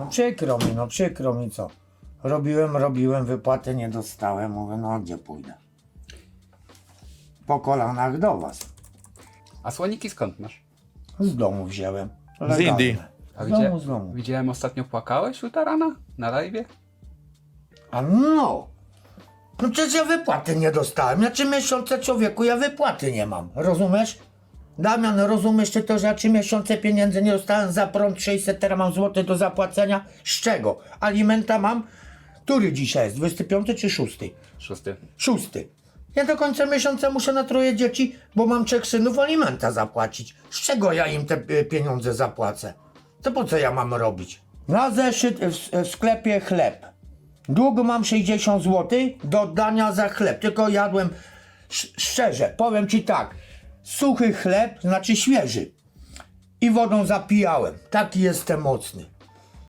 No przykro mi, no przykro mi co. Robiłem, robiłem, wypłaty nie dostałem. Mówię, no gdzie pójdę? Po kolanach do was. A słoniki skąd masz? Z domu wziąłem. Z Indii. A Z widzia- domu, z domu. Widziałem ostatnio płakałeś u Tarana na live? A no. No przecież ja wypłaty nie dostałem. Ja trzy miesiące człowieku, ja wypłaty nie mam. Rozumiesz? Damian, rozumiesz ty to, że ja trzy miesiące pieniędzy nie dostałem za prąd 600, teraz mam złote do zapłacenia? Z czego? Alimenta mam? Który dzisiaj jest? 25 czy 6? Szósty. Szósty. Ja do końca miesiąca muszę na troje dzieci, bo mam trzech synów alimenta zapłacić. Z czego ja im te y, pieniądze zapłacę? To po co ja mam robić? Na zeszyt w, w sklepie chleb. Długo mam 60 zł do oddania za chleb. Tylko jadłem sz- szczerze, powiem ci tak. Suchy chleb, znaczy świeży. I wodą zapijałem. Taki jestem mocny.